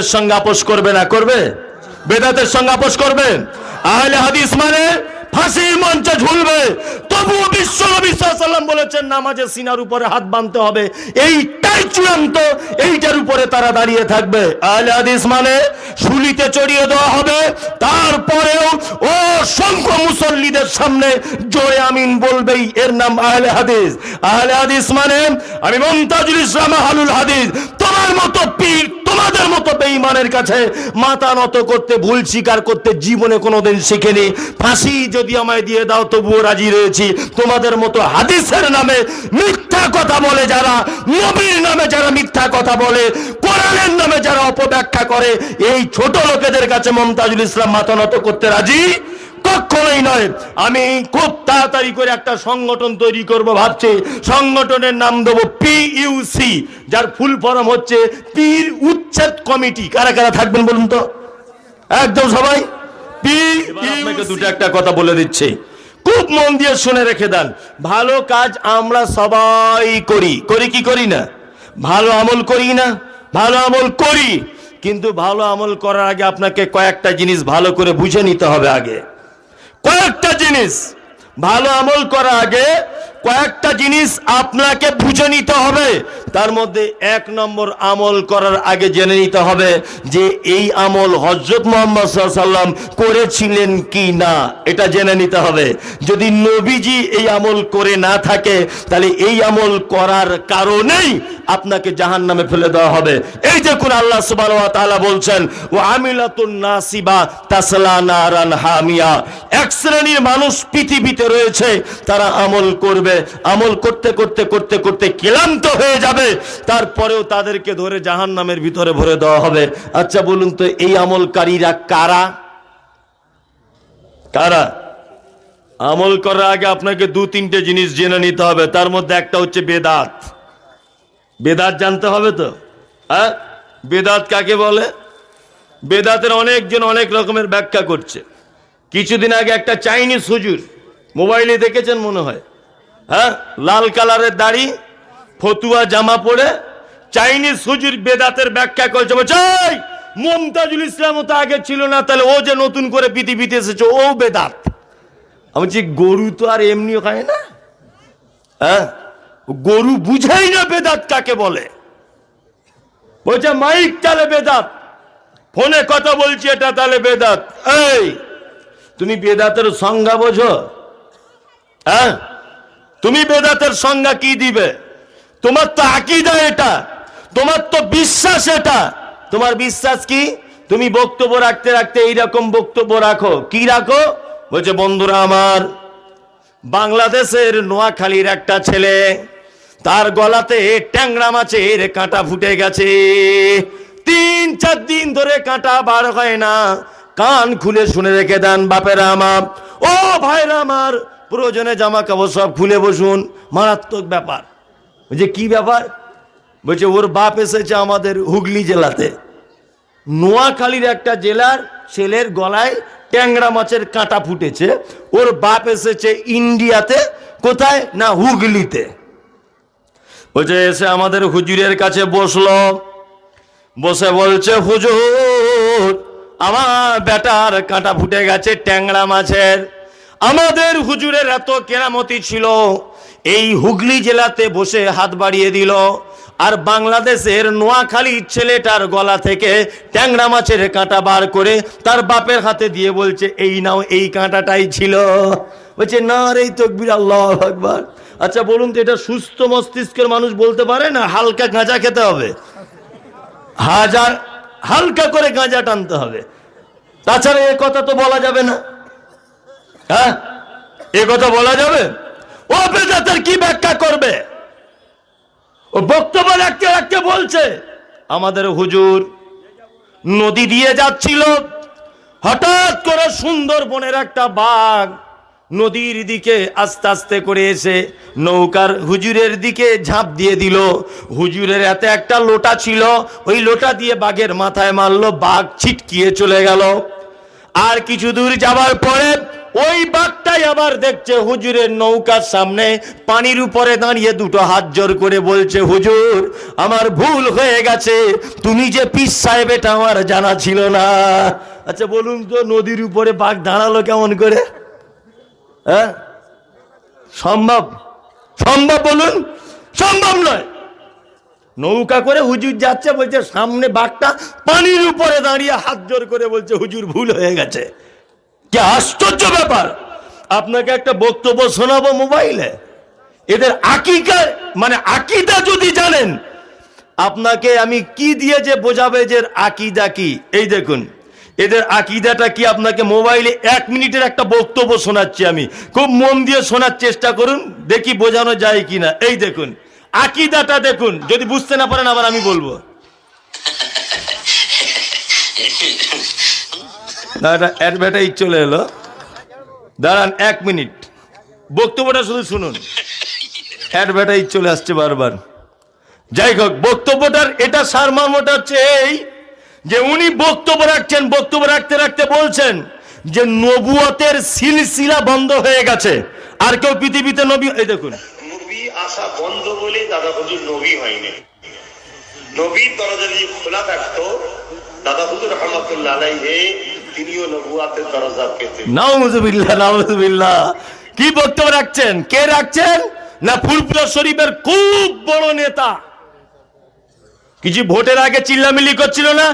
বেদাতের সঙ্গে আপোষ করবে না, করবে? বেদাতের সঙ্গে আপোষ করবেন আহলে হাদিস মানে ফাঁসির মঞ্চে ঝুলবে। তবুও বিশ্ব নবী সাল্লাম বলেছেন, নামাজে সিনার উপরে হাত বাঁধতে হবে। এইটাই চূড়ান্ত, এইটার উপরে তারা দাঁড়িয়ে থাকবে। আহলে হাদিস মানে শুলিতে চড়িয়ে দেওয়া হবে, তারপরেও ও সংখ্য মুসল্লিদের সামনে জোরে আমিন বলবেই। এর নাম আহলে হাদিস। আহলে হাদিস মানে আমি মমতাজুল ইসলাম আহলুল হাদিস তোমার মতো পীর, তোমাদের মতো বেঈমানের কাছে মাথা নত করতে, ভুল স্বীকার করতে জীবনে কোনোদিন শিখেনি। ফাঁসি যদি আমায় দিয়ে দাও, তবুও রাজি রয়েছি। তোমাদের মতো হাদিসের নামে মিথ্যা কথা বলে যারা, নবীর নামে যারা মিথ্যা কথা বলে, কোরআনের নামে যারা অপব্যাখ্যা করে, এই ছোট লোকেদের কাছে মমতাজুল ইসলাম মাথা নত করতে রাজি? কখনোই নয়। আমি খুব তাড়াতাড়ি করে একটা সংগঠন তৈরি করব ভাবছি। সংগঠনের নাম দেবো পিইউসি যার ফুল ফর্ম হচ্ছে পীর উচ্ছেদ কমিটি। কারা কারা থাকবেন বলুন তো? একদম সবাই? আপনাকে দুটো একটা কথা বলে দিচ্ছি। খুব মন দিয়ে শুনে রেখে দেন। ভালো কাজ আমরা সবাই করি। করি কি করি না? ভালো আমল করি না? ভালো আমল করি। কিন্তু ভালো আমল করার আগে আপনাকে কয়েকটা জিনিস ভালো করে বুঝে নিতে হবে আগে। কয়েকটা জিনিস। ভালো আমল করার আগে কয়েকটা জিনিস আপনাকে বুঝে নিতে হবে। তার মধ্যে এক নম্বর আমল করার আগে জেনে নিতে হবে যে এই আমল হজরত মোহাম্মদ সাল্লাম করেছিলেন কি না। এটা জেনে নিতে হবে। যদি নবীজি এই আমল করে না থাকে, তাহলে এই আমল করার কারণেই আপনাকে জাহান নামে ফেলে দেওয়া হবে। এই দেখুন আল্লাহ সুবহানাহু ওয়া বলছেন, ওয়া আমিলাতুন নাসিবা তাসলা নারান হামিয়া। এক শ্রেণির মানুষ পৃথিবীতে রয়েছে, তারা আমল করবে আমল করতে করতে করতে করতে ক্লান্ত হয়ে যাবে। তারপরেও তাদেরকে ধরে জাহান নামের ভিতরে ভরে দেওয়া হবে। আচ্ছা বলুন তো, এই আমলকারীরা কারা? কারা? আমল করার আগে আপনাকে দু, তিনটে জিনিস জেনে নিতে হবে। তার মধ্যে একটা হচ্ছে বেদাত। বেদাত জানতে হবে তো? হ্যাঁ? বেদাত কাকে বলে? বেদাতের অনেকজন অনেক রকমের ব্যাখ্যা করছে। কিছুদিন আগে একটা চাইনিজ হুজুর, মোবাইলে দেখেছেন মনে হয়? হ্যাঁ? লাল কালারের দাড়ি, ফতুয়া, জামা পরে। চাইনিজ হুজুর বেদাতের ব্যাখ্যা করছে, বলছে মমতাজুল ইসলাম তো আগে ছিল না, তাহলে ও যে নতুন করে পৃথিবীতে এসেছে, ও বেদাত। আমি বলছি, গরু তো আর এমনি খায় না? হ্যাঁ? গরু বুঝাই না বেদাত কাকে বলে। বলছে, মাইক তাহলে বেদাত, ফোনে কথা বলছি এটা তাহলে বেদাত। এই, তুমি বেদাতের সংজ্ঞা বোঝো? হ্যাঁ? তুমি বেদাতের সংজ্ঞা কি দিবে? তোমার তো আকিদা এটা, তোমার তো বিশ্বাস এটা। তোমার বিশ্বাস কি? তুমি বক্তব্য রাখতে রাখতে এইরকম বক্তব্য রাখো। কি রাখো? বলছে, বন্ধুরা আমার, বাংলাদেশের নোয়াখালীর একটা ছেলে, তার গলাতে ট্যাংরা মাছের কাঁটা ফুটে গেছে। তিন, চার দিন ধরে কাঁটা বার হয় না। কান খুলে শুনে রেখে দেন, বাপেরা আমার, ও ভাইরা আমার প্রয়োজনে জামা কাপড় সব খুলে বসুন, মারাত্মক ব্যাপার। যে কি ব্যাপার? বলছে, ওর বাপ এসেছে আমাদের হুগলি জেলাতে। নোয়াখালীর একটা জেলার ছেলের গলায় ট্যাংরা মাছের কাঁটা ফুটেছে। ওর বাপ এসেছে ইন্ডিয়াতে, কোথায়? না, হুগলিতে। বলছে, এসে আমাদের হুজুরের কাছে বসল। বসে বলছে, হুজুর, আমার বেটার কাঁটা ফুটে গেছে ট্যাংরা মাছের। আমাদের হুজুরের এত কেরামতি ছিল, এই হুগলি জেলাতে বসে হাত বাড়িয়ে দিল, আর বাংলাদেশের নোয়াখালীর ছেলেটার গলা থেকে ট্যাংরা মাছের কাঁটা বার করে তার বাপের হাতে দিয়ে বলছে, এই নাও, এই কাঁটাটাই ছিল। বলছে, না রে তকবির আল্লাহ আকবার। আচ্ছা বলুন তো, এটা সুস্থ মস্তিষ্কের মানুষ বলতে পারে না হালকা গাঁজা খেতে হবে? হাজার, হালকা করে গাঁজা টানতে হবে। তাছাড়া এ কথা তো বলা যাবে না। হ্যাঁ? এ কথা বলা যাবে? ও বেদাতের কি ব্যাখ্যা করবে? ও বক্তব্য রাখতে রাখতে বলছে, আমাদের হুজুর নদী দিয়ে যাচ্ছিল, হঠাৎ করে সুন্দরবনের একটা বাঘ নদীর দিকে আস্তে আস্তে করে এসে নৌকার হুজুরের দিকে ঝাঁপ দিয়ে দিল। হুজুরের এতে একটা লোটা ছিল, ওই লোটা দিয়ে বাঘের মাথায় মারলো, বাঘ ছিটকিয়ে চলে গেল। আর কিছু দূর যাবার পরে ওই বাঘটাই আবার দেখছে হুজুরের নৌকার সামনে, পানির উপরে দাঁড়িয়ে দুটো হাত জোর করে বলছে, হুজুর, আমার ভুল হয়ে গেছে, তুমি যে পিস সাহেব, এটা আমার জানা ছিল না। আচ্ছা বলুন তো, নদীর উপরে বাঘ দাঁড়াল কেমন করে? হ্যাঁ? সম্ভব? সম্ভব বলুন? সম্ভব নয়। নৌকা করে হুজুর যাচ্ছে, বলছে, সামনে বাঘটা পানির উপরে দাঁড়িয়ে হাত জোর করে বলছে, হুজুর, ভুল হয়ে গেছে কি আশ্চর্য ব্যাপার? আপনাকে একটা বক্তব্য শোনাবো মোবাইলে? এদের আকিকা মানে আকিদা যদি জানেন, আপনাকে আমি কি দিয়ে যে বোঝাবে যে আকিদা কি? এই দেখুন, এদের আকিদাটা কি? আপনাকে মোবাইলে এক মিনিটের একটা বক্তব্য শোনাচ্ছি আমি। খুব মন দিয়ে শোনার চেষ্টা করুন, দেখি বোঝানো যায় কি না এই দেখুন, আকিদাটা দেখুন, যদি বুঝতে না পারেন আবার আমি বলব। এটা অ্যাডভার্টাইজ চলে এলো। দাঁড়ান এক মিনিট। বক্তব্যটা শুধু শুনুন। অ্যাডভার্টাইজ চলে আসছে বারবার। যাই হোক, বক্তব্যটার এটা সারমর্মটা হচ্ছে এই যে উনি বক্তব্য রাখছেন, বক্তব্য রাখতে রাখতে বলছেন যে নবুয়তের সিলসিলা বন্ধ হয়ে গেছে। আর কেউ পৃথিবীতে নবী, এই দেখুন। নবী আসা বন্ধ বলে দাদা হুজুর নবী হয়নি। নবীর দরজা যদি খোলা থাকতো, দাদা হুজুর রহমতুল্লাহ তিনিও নবুয়াতের দরজা পেতেন নাউজুবিল্লাহ নাউজুবিল্লাহ। কি বক্তব্য রাখছেন? কে রাখছেন? না শরীফের খুব বড় নেতা। কিছু ভোটের আগে চিল্লামিল্লি করছিল না?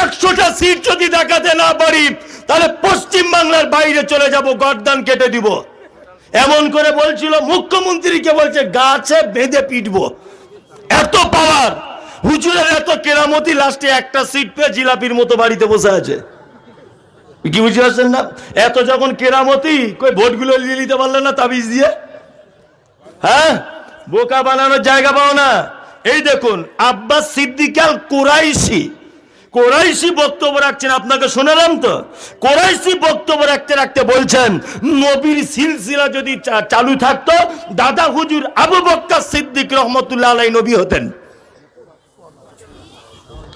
একশোটা সিট যদি দেখাতে না পারি, তাহলে পশ্চিম বাংলার বাইরে চলে যাব, গর্দান কেটে দিব। এমন করে বলছিল, মুখ্যমন্ত্রীকে বলছে, গাছে বেঁধে পিটবো। এত পাওয়ার হুজুরের এত কেরামতি লাস্টে একটা সিট পেয়ে জিলাপির মতো বাড়িতে বসে আছে। কি বুঝতে পারছেন না? এত যখন কেরামতি, কই ভোটগুলো নিয়ে নিতে পারলেন না তাবিজ দিয়ে? হ্যাঁ? বোকা বানানোর জায়গা পাও না। এই দেখুন, আব্বাস সিদ্দিকাল কোরাইশি। কোরাইশি বক্তব্য রাখছেন, আপনাকে শোনালাম তো। কোরাইশি বক্তব্য রাখতে রাখতে বলছেন, নবীর সিলসিলা যদি চালু থাকতো, দাদা হুজুর আবু বক্কর সিদ্দিক রহমতুল্লাহ আলাই নবী হতেন।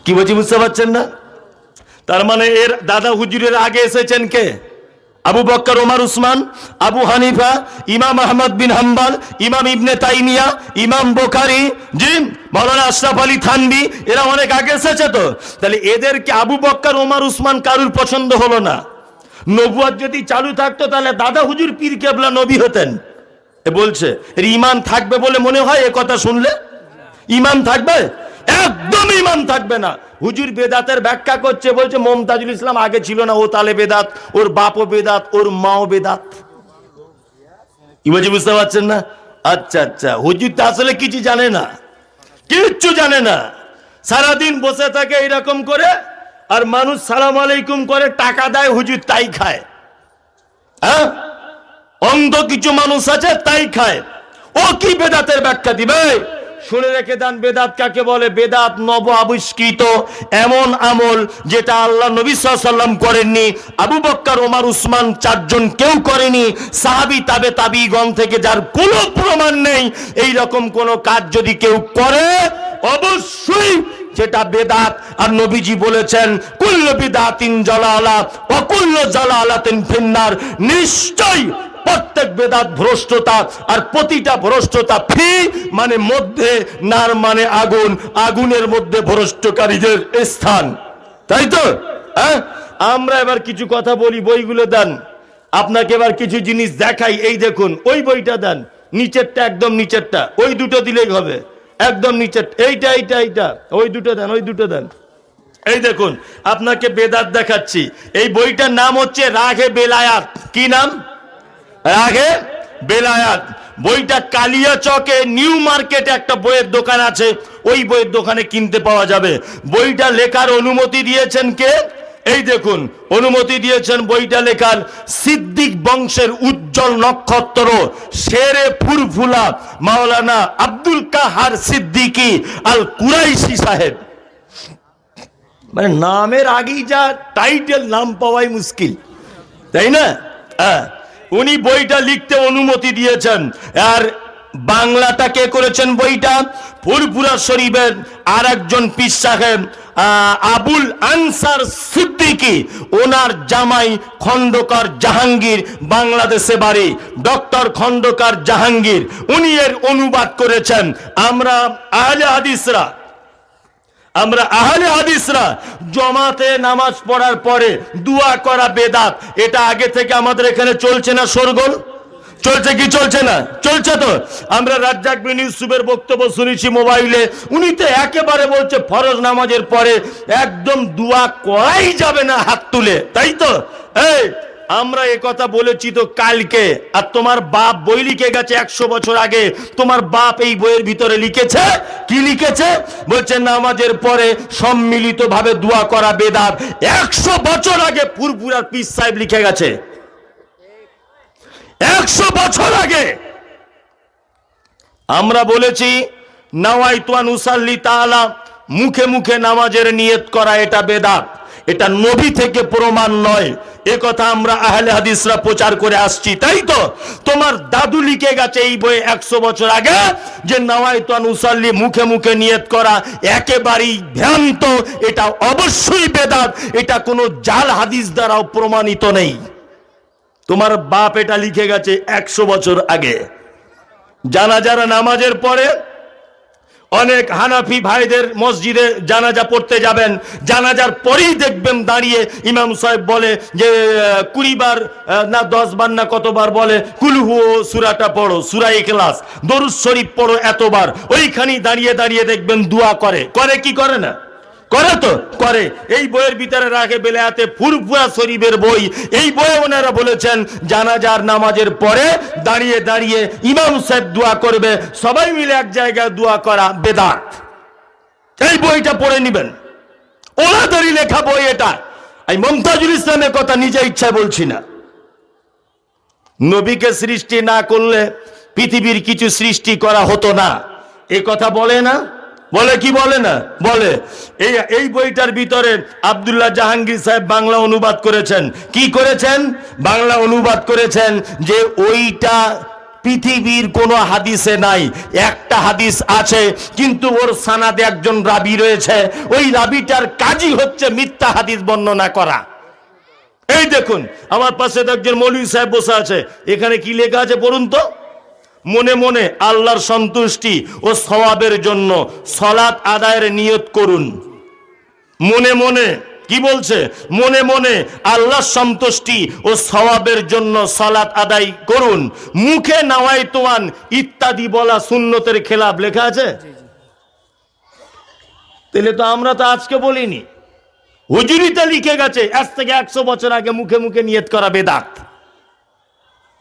কি বলছি বুঝতে পারছেন না? তার মানে এর দাদা হুজুরের আগে এসেছেন কে? আবু বক্কর, ওমার, উসমান, আবু হানিফা, ইমাম আহমদ বিন হাম্বাল, ইমাম ইবনে তাইমিয়া, ইমাম বোখারি, জি মৌলানা আশরাফ আলী থানবি, এরা অনেক আগে এসেছে তো। তাহলে এদেরকে আবু বক্কর, ওমার, উসমান কারুর পছন্দ হলো না? নবুয়াত যদি চালু থাকতো, তাহলে দাদা হুজুর পীর কেবলা নবী হতেন। এ বলছে, এর ইমান থাকবে বলে মনে হয় এ কথা শুনলে? ইমান থাকবে? একদম ইমান থাকবে না। হুজুর বেদাতের ব্যাখ্যা করছে, বলছে, মমতাজুল ইসলাম আগে ছিল না, ও তালে বেদাত, ওর বাপও বেদাত, ওর মাও বেদাত। কি বলছি বুঝতে পারছেন না? আচ্ছা আচ্ছা হুজুর তো আসলে কিছু জানে না। কিচ্ছু জানে না। সারাদিন বসে থাকে এইরকম করে, আর মানুষ সালাম আলাইকুম করে, টাকা দেয়, হুজুর তাই খায়। হ্যাঁ? অন্ধ কিছু মানুষ আছে, তাই খায়। ও কি বেদাতের ব্যাখ্যা দিবে? শুনে রেখে দেন, বেদাত কাকে বলে? বেদাত নব আবিষ্কৃত এমন আমল যেটা আল্লাহ নবী সাল্লাম করেননি, আবু বক্কর, ওমার, উসমান চারজন কেউ করেনি, সাহাবি, তাবে, তাবিগণ থেকে যার কোনো প্রমাণ নেই এই রকম কোন কাজ যদি কেউ করে, অবশ্যই যেটা বেদাত, আর নবীজি বলেছেন, কুল্ল বিদাতিন জালালা অকুল্ল জালালাতিন ফিন্নার নিশ্চয় প্রত্যেক বেদাত ভ্রষ্টতা আর প্রতিটা ভ্রষ্টতা ফি মানে মধ্যে নার মানে আগুন, আগুনের মধ্যে ভ্রষ্টকারীদের স্থান। তাই তো? হ্যাঁ? আমরা এবার কিছু কথা বলি, বইগুলো দেন। আপনাকে এবার কিছু জিনিস দেখাই, এই দেখুন, ওই বইটা দেন। নিচেরটা একদম নিচেরটা, ওই দুটো দিলেই হবে। একদম নিচের, এইটা এইটা এইটা, ওই দুটো দেন, ওই দুটো দেন। এই দেখুন, আপনাকে বেদাত দেখাচ্ছি। এই বইটার নাম হচ্ছে রাগে বেলায়াত। কি নাম? রাগে বেলায়াত, বইটা কালিয়া চকে নিউ মার্কেটে একটা বইয়ের দোকান আছে, ওই বইয়ের দোকানে কিনতে পাওয়া যাবে। বইটা লেখার অনুমতি দিয়েছেন কে? এই দেখুন, অনুমতি দিয়েছেন বইটা লেখার সিদ্দিক বংশের উজ্জ্বল নক্ষত্র, শেরে ফুরফুলা, মাওলানা আব্দুল কাহার সিদ্দিকি আল কুরাইশি সাহেব। মানে নামের আগেই যা টাইটেল নাম পাওয়াই মুশকিল। তাই না? হ্যাঁ। উনি বইটা লিখতে অনুমতি দিয়েছেন। আর বাংলাটা কে করেছেন বইটা? ফুরপুরা শরীফের আর একজন পীর সাহেব আবুল আনসার সিদ্দিকী। ওনার জামাই খন্দকার জাহাঙ্গীর, বাংলাদেশে বাড়ি। ডক্টর খন্দকার জাহাঙ্গীর, উনি এর অনুবাদ করেছেন। আমরা আহলে হাদিসরা আমরা আহলে হাদিসরা জমাতে নামাজ পড়ার পরে দোয়া করা বেদাত। এটা আগে থেকে আমাদের এখানে চলছে না সরগোল চলছে কি চলছে না? চলছে তো। আমরা রাজ্জাক বিন ইউসুফের বক্তব্য শুনেছি মোবাইলে। উনি তো একেবারে বলছে, ফরজ নামাজের পরে একদম দোয়া করাই যাবে না হাত তুলে। তাই তো? এই আমরা এ কথা বলেছি তো কালকে। আর তোমার বাপ বই লিখে গেছে একশো বছর আগে? তোমার বাপ এই বইয়ের ভিতরে লিখেছে? কি লিখেছে? বলছে, নামাজের পরে সম্মিলিত ভাবে দোয়া করা বেদাত। একশো বছর আগে পুরপুরার পিস সাহেব লিখে গেছে। একশো বছর আগে। আমরা বলেছি নাওয়াই তোয়ান উসাল্লি তাআলা, মুখে মুখে নামাজের নিয়ত করা এটা বেদাত। এটা নবী থেকে প্রমাণ নয়। এ কথা আমরা আহলে হাদিসরা প্রচার করে আসছি, তাই তো? তোমার দাদু লিখে গেছে এই বই একশো বছর আগে যে নাওয়াই তোয়ান উসাল্লি মুখে মুখে নিয়ত করা একেবারেই ভ্রান্ত, এটা অবশ্যই বেদাত, এটা কোনো জাল হাদিস দ্বারাও প্রমাণিত নেই। তোমার বাপ এটা লিখে গেছে একশো বছর আগে। জানাজারা নামাজের পরে অনেক হানাফি ভাইদের মসজিদে জানাজা পড়তে যাবেন। জানাজার পরেই দেখবেন দাঁড়িয়ে ইমাম সাহেব বলে যে কুড়িবার কুড়ি বার না দশ বার না কতবার বলে কুলহু সুরাটা পড়ো, সুরাই ক্লাস দরুদ শরীফ পড়ো এতবার ওইখানেই দাঁড়িয়ে দাঁড়িয়ে দেখবেন দোয়া করে। করে কি করে না? করে তো, করে। এই বইয়ের ভিতরে রাখে বেলায়াতে ফুরফুয়া শরীফের বই। এই বইয়ে ওনারা বলেছেন, জানাজার নামাজের পরে দাঁড়িয়ে দাঁড়িয়ে ইমাম সাহেব দোয়া করবে। সবাই মিলে এক জায়গায় দোয়া করা বেদাত। এই বইটা পড়ে নেবেন। ওনাদেরই লেখা বই এটা। এই মমতাজুল ইসলামের কথা নিজে ইচ্ছা বলছি না। নবীকে সৃষ্টি না করলে পৃথিবীর কিছু সৃষ্টি করা হতো না। এ কথা বলে না? বলে কি বলে না? বলে, এই এই বইটার ভিতরে আব্দুল্লাহ জাহাঙ্গীর সাহেব বাংলা অনুবাদ করেছেন। কি করেছেন? বাংলা অনুবাদ করেছেন যে ওইটা পৃথিবীর কোনো হাদিসে নাই, একটা হাদিস আছে, কিন্তু ওর সানাদে একজন রাবি রয়েছে। ওই রাবিটার কাজই হচ্ছে মিথ্যা হাদিস বর্ণনা করা। এই দেখুন, আমার পাশে একজন মৌলী সাহেব বসে আছে। এখানে কি লেখা আছে পড়ুন তো? মনে মনে আল্লাহর সন্তুষ্টি ও সওয়াবের জন্য সলাৎ আদায়ের নিয়ত করুন। মনে মনে কি বলছে? মনে মনে আল্লাহর সন্তুষ্টি ও সওয়াবের জন্য সলাৎ আদায় করুন। মুখে নাওয়াই তোয়ান ইত্যাদি বলা সুন্নতের খেলাফ লেখা আছে? তাহলে তো আমরা তো আজকে বলিনি। হুজুরিতে লিখে গেছে আজ থেকে একশো বছর আগে মুখে মুখে নিয়ত করা বেদাত।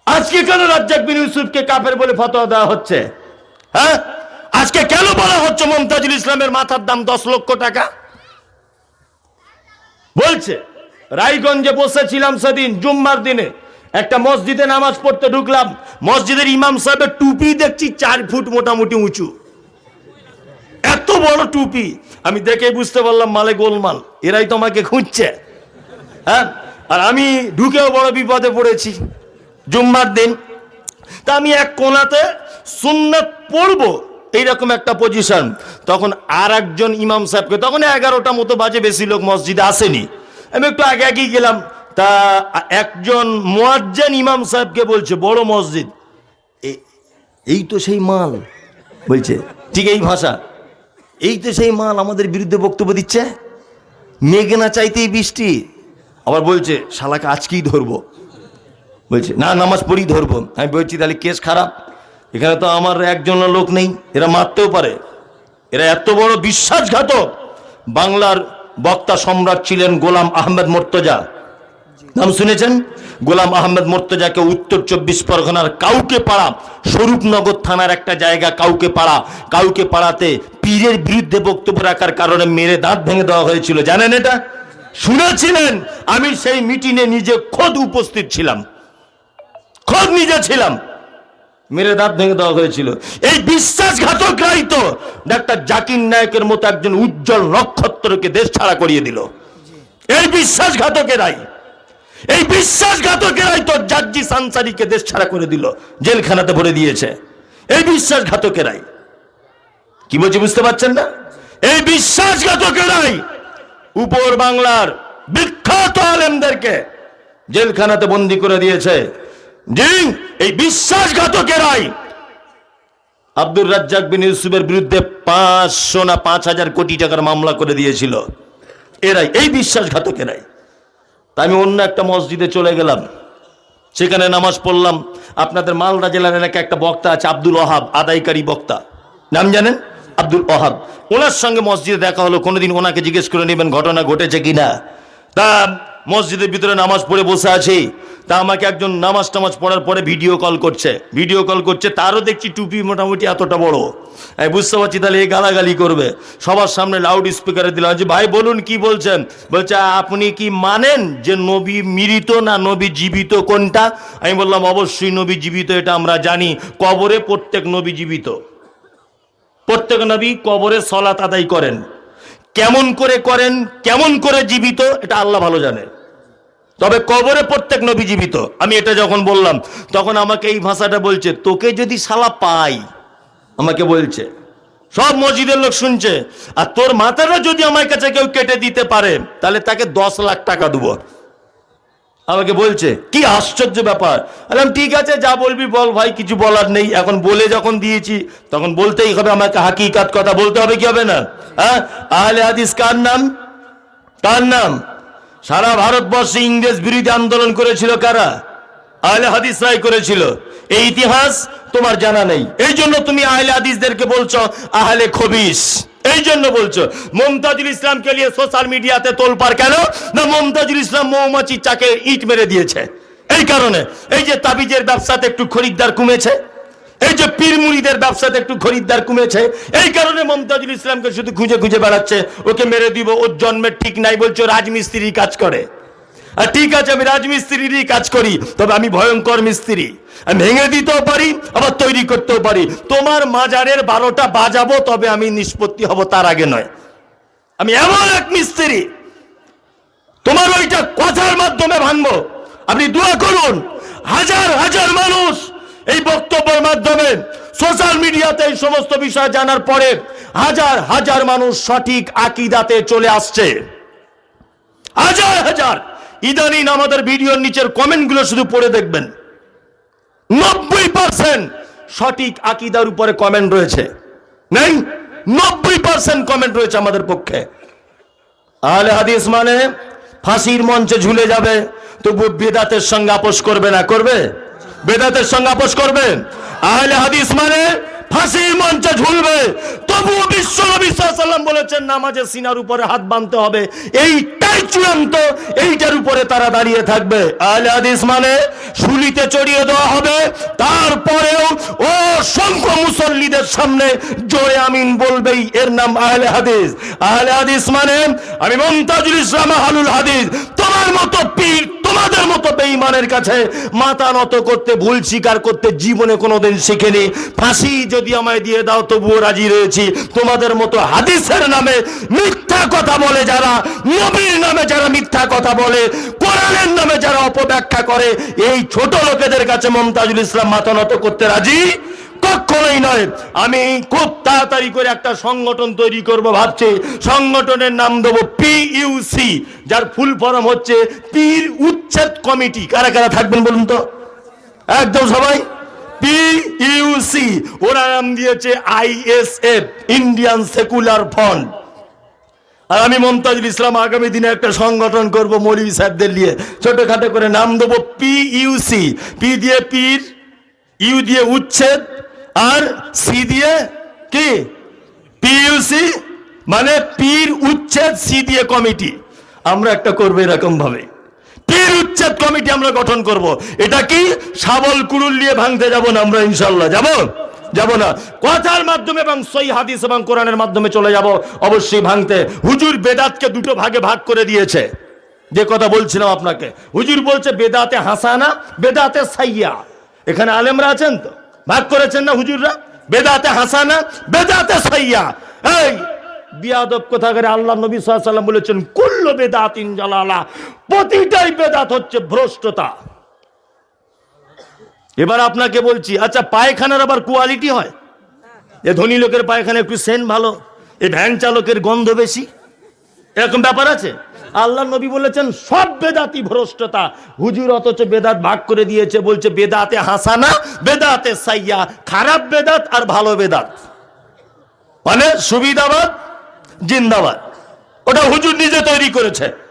আজকে কেন রাজ্জাক বিন ইউসুফকে কাফের বলে ফতোয়া দেওয়া হচ্ছে? হ্যাঁ? আজকে কেন বলা হচ্ছে মমতাজুল ইসলামের মাথার দাম দশ লক্ষ টাকা? বলছে, রায়গঞ্জে বসেছিলাম সেদিন, জুম্মার দিনে। একটা মসজিদে নামাজ পড়তে ঢুকলাম, মসজিদের ইমাম সাহেবের টুপি দেখছি চার ফুট মোটামুটি উঁচু। এত বড় টুপি, আমি দেখে বুঝতে পারলাম মালে গোলমাল, এরাই তোমাকে খুঁজছে। হ্যাঁ? আর আমি ঢুকেও বড় বিপদে পড়েছি। জুম্মার দিন। তা আমি এক কোনাতে সুন্নত পড়ব, এইরকম একটা পজিশন তখন আর একজন ইমাম সাহেবকে, তখন এগারোটা মতো বাজে বেশি লোক মসজিদে আসেনি। আমি একটু আগে আগেই গেলাম। তা একজন মোয়াজ্জান ইমাম সাহেবকে বলছে, বড় মসজিদ। এই তো সেই মাল, বলছে, ঠিক এই ভাষা। এই তো সেই মাল আমাদের বিরুদ্ধে বক্তব্য দিচ্ছে। মেঘ না চাইতেই বৃষ্টি। আবার বলছে, শালাকে আজকেই ধরবো। বলছে, না, নামাজ পড়ি ধরবো। আমি বলছি, তাহলে কেস খারাপ। এখানে তো আমার একজন লোক নেই, এরা মারতেও পারে। এরা এত বড় বিশ্বাসঘাতক। বাংলার বক্তা সম্রাট ছিলেন গোলাম আহমেদ মোর্তজা। নাম শুনেছেন? গোলাম আহমেদ মোর্তজাকে উত্তর চব্বিশ পরগনার কাউকে পাড়া, স্বরূপনগর থানার একটা জায়গা কাউকে পাড়া, কাউকে পাড়াতে পীরের বিরুদ্ধে বক্তব্য রাখার কারণে মেরে দাঁত ভেঙে দেওয়া হয়েছিল। জানেন এটা? শুনেছিলেন? আমি সেই মিটিংয়ে নিজে খোদ উপস্থিত ছিলাম। খোদ নিজে ছিলাম। মেরে দাঁত ভেঙে দেওয়া হয়েছিল। এই বিশ্বাসঘাতকরাই তো ডাক্তার জাকির নায়কের মতো একজন উজ্জ্বল নক্ষত্রকে দেশ ছাড়া করিয়ে দিল। এই বিশ্বাসঘাতকেরাই এই বিশ্বাসঘাতকেরাই তো জাজ্জি সানসারিকে দেশ ছাড়া করে দিল, জেলখানাতে ভরে দিয়েছে। এই বিশ্বাসঘাতকেরাই। কি বলছি বুঝতে পারছেন না? এই বিশ্বাসঘাতকেরাই উপর বাংলার বিখ্যাত আলেমদেরকে জেলখানাতে বন্দি করে দিয়েছে। জি এই বিশ্বাসঘাতকেরাই আব্দুর রাজ্জাক বিন ইউসুফের বিরুদ্ধে পাঁচশো না পাঁচ হাজার কোটি টাকার মামলা করে দিয়েছিল। এরাই এই বিশ্বাসঘাতকেরাই তা আমি অন্য একটা মসজিদে চলে গেলাম। সেখানে নামাজ পড়লাম। আপনাদের মালদা জেলার এলাকায় একটা বক্তা আছে, আব্দুল ওহাব, আদায়কারী বক্তা। নাম জানেন? আব্দুল ওহাব। ওনার সঙ্গে মসজিদে দেখা হলো। কোনোদিন ওনাকে জিজ্ঞেস করে নেবেন, ঘটনা ঘটেছে কিনা? তা মসজিদের ভিতরে নামাজ পড়ে বসে আছি। তা আমাকে একজন নামাজ টামাজ পড়ার পরে ভিডিও কল করছে। ভিডিও কল করছে, তারও দেখছি টুপি মোটামুটি এতটা বড়। বুঝতে পারছি তাহলে এই গালাগালি করবে। সবার সামনে লাউড স্পিকারে দিলাম যে ভাই, বলুন কি বলছেন? বলছে, আপনি কি মানেন যে নবী মৃত না নবী জীবিত? কোনটা? আমি বললাম, অবশ্যই নবী জীবিত, এটা আমরা জানি। কবরে প্রত্যেক নবী জীবিত। প্রত্যেক নবী কবরে সলাত আদায় করেন। কেমন করে করেন, কেমন করে জীবিত, এটা আল্লাহ ভালো জানে। তবে কবরে প্রত্যেক নবী জীবিত। আমি এটা যখন বললাম, তখন আমাকে এই ভাষাটা বলছে, তোকে যদি শালা পাই, আমাকে বলছে। সব মসজিদের লোক শুনছে, আর তোর মাথাটা যদি আমার কাছে কেউ কেটে দিতে পারে, তাহলে তাকে দশ লাখ টাকা দেবো। আমাকে বলছে, কি আশ্চর্য ব্যাপার? বললাম, ঠিক আছে, যা বলবি বল ভাই, কিছু বলার নেই। এখন বলে যখন দিয়েছি, তখন বলতেই হবে আমাকে হাকি হাকিকাত কথা বলতে হবে কি হবে না? হ্যাঁ? আহলে হাদিস কার নাম? কার নাম? সারা ভারতবর্ষে ইংরেজ বিরোধী আন্দোলন করেছিল কারা? আহলে হাদিস রায় করেছিল। এই ইতিহাস তোমার জানা নেই। এই জন্য তুমি আহলে হাদিসদেরকে বলছো, আহলে খবিস এই জন্য বলছো, মমতাজুল ইসলামকে নিয়ে সোশ্যাল মিডিয়াতে তোলপার কেন? না, মমতাজুল ইসলাম মৌমাছি চাকে ইট মেরে দিয়েছে। এই কারণে, এই যে তাবিজের ব্যবসাতে একটু খরিদ্দার কমেছে, এই যে পীর মুড়িদের ব্যবসাতে একটু খরিদ্দার কমেছে, এই কারণে মমতাজুল ইসলামকে শুধু খুঁজে খুঁজে বেড়াচ্ছে, ওকে মেরে দিব, ওর জন্মের ঠিক নাই, বলছো, রাজমিস্ত্রি কাজ করে। আর ঠিক আছে, আমি রাজমিস্ত্রিরই কাজ করি, তবে আমি ভয়ঙ্কর মিস্ত্রি। আমি ভেঙে দিতেও পারি, আবার তৈরি করতেও পারি। তোমার মাজারের বারোটা বাজাবো, তবে আমি নিষ্পত্তি হব তার আগে নয়। আমি এমন এক মিস্ত্রি, তোমার ওইটা কথার মাধ্যমে ভাঙবো। আপনি দোয়া করুন, হাজার হাজার মানুষ এই বক্তব্যের মাধ্যমে সোশ্যাল মিডিয়াতে এই সমস্ত বিষয় জানার পরে হাজার হাজার মানুষ সঠিক আকিদাতে চলে আসছে। হাজার হাজার ইদানিং আমাদের ভিডিওর নিচের কমেন্টগুলো শুধু পড়ে দেখবেন। নব্বই পার্সেন্ট সঠিক আকিদার উপরে কমেন্ট রয়েছে। নেই? নব্বই পার্সেন্ট কমেন্ট রয়েছে আমাদের পক্ষে। আহলে হাদিস মানে ফাঁসির মঞ্চে ঝুলে যাবে, তবু বেদাতের সঙ্গে আপোষ করবে না। করবে? বেদাতের সঙ্গে আপোষ করবে? আহলে হাদিস মানে ফাঁসির মঞ্চে ঝুলবে। তবু বিশ্ব নবী সাল্লাম বলেছেন, নামাজের সিনার উপরে হাত বাঁধতে হবে। এইটাই চূড়ান্ত, এইটার উপরে তারা দাঁড়িয়ে থাকবে। আহলে হাদিস মানে শুলিতে চড়িয়ে দেওয়া হবে, তারপরেও ও সংখ্য মুসল্লিদের সামনে জোরে আমিন বলবেই এর নাম আহলে হাদিস। আহলে হাদিস মানে আমি মমতাজুল ইসলাম আহলুল হাদিস, তোমার মতো পীর, তোমাদের মতো বেঈমানের কাছে মাথা নত করতে ভুল স্বীকার করতে জীবনে কোনোদিন শিখেনি। ফাঁসি যদি আমায় দিয়ে দাও, তবুও রাজি রয়েছি। তোমাদের মতো হাদিসের নামে মিথ্যা কথা বলে যারা, নবীর নামে যারা মিথ্যা কথা বলে, কোরআনের নামে যারা অপব্যাখ্যা করে, এই ছোট লোকেদের কাছে মমতাজুল ইসলাম মাথা নত করতে রাজি? কখনোই নয়। আমি খুব তাড়াতাড়ি করে একটা সংগঠন তৈরি করব ভাবছি। সংগঠনের নাম দেবো পিইউসি যার ফুল ফর্ম হচ্ছে পীর উচ্ছেদ কমিটি। কারা কারা থাকবেন বলুন তো? একদম সবাই? পিইউসি ওরা নাম দিয়েছে আইএসএফ ইন্ডিয়ান সেকুলার ফ্রন্ট আর আমি মমতাজুল ইসলাম আগামী দিনে একটা সংগঠন করব মৌলী সাহেবদের নিয়ে। ছোটখাটো করে নাম দেবো পিইউসি পি দিয়ে পীর ইউ দিয়ে উচ্ছেদ, আর সি দিয়ে কি? পিইউসি মানে পীর, উচ্ছেদ সি দিয়ে কমিটি। আমরা একটা করব এরকম পীর উচ্ছেদ কমিটি আমরা গঠন করব। এটা কি? শাবল কুরুল নিয়ে ভাঙতে যাব না আমরা ইনশাল্লাহ যাব? যাব না। কথার মাধ্যমে এবং সই হাদিস এবং কোরআনের মাধ্যমে চলে যাব। অবশ্যই ভাঙতে। হুজুর বেদাতকে দুটো ভাগে ভাগ করে দিয়েছে। যে কথা বলছিলাম আপনাকে। হুজুর বলছে, বেদাতে হাসানা, বেদাতে সাইয়া। এখানে আলেমরা আছেন তো? ভাগ করেছেন না হুজুররা? বেদাতে হাসানা, বেদাতে সাইয়া। এই বিয়াদব কথা করে আল্লাহ নবী সাল্লাম বলেছেন, কুল্ল বেদাত ইনজালালা প্রতিটাই বেদাত হচ্ছে ভ্রষ্টতা। এবার আপনাকে বলছি আচ্ছা পায়খানার আবার কোয়ালিটি হয়? এ ধনী লোকের পায়খানা একটু সেন্ট ভালো, এ ভ্যান চালকের গন্ধ বেশি। এরকম ব্যাপার আছে? আল্লাহ নবী বলেছেন, সব বেদাতি ভ্রষ্টতা। হুজুর অথচ বেদাত ভাগ করে দিয়েছে, বলছে, বেদাতে হাসানা, বেদাতে সাইয়া। খারাপ বেদাত আর ভালো বেদাত। মানে সুবিধাবাদ জিন্দাবাদ। ওটা হুজুর নিজে তৈরি করেছে।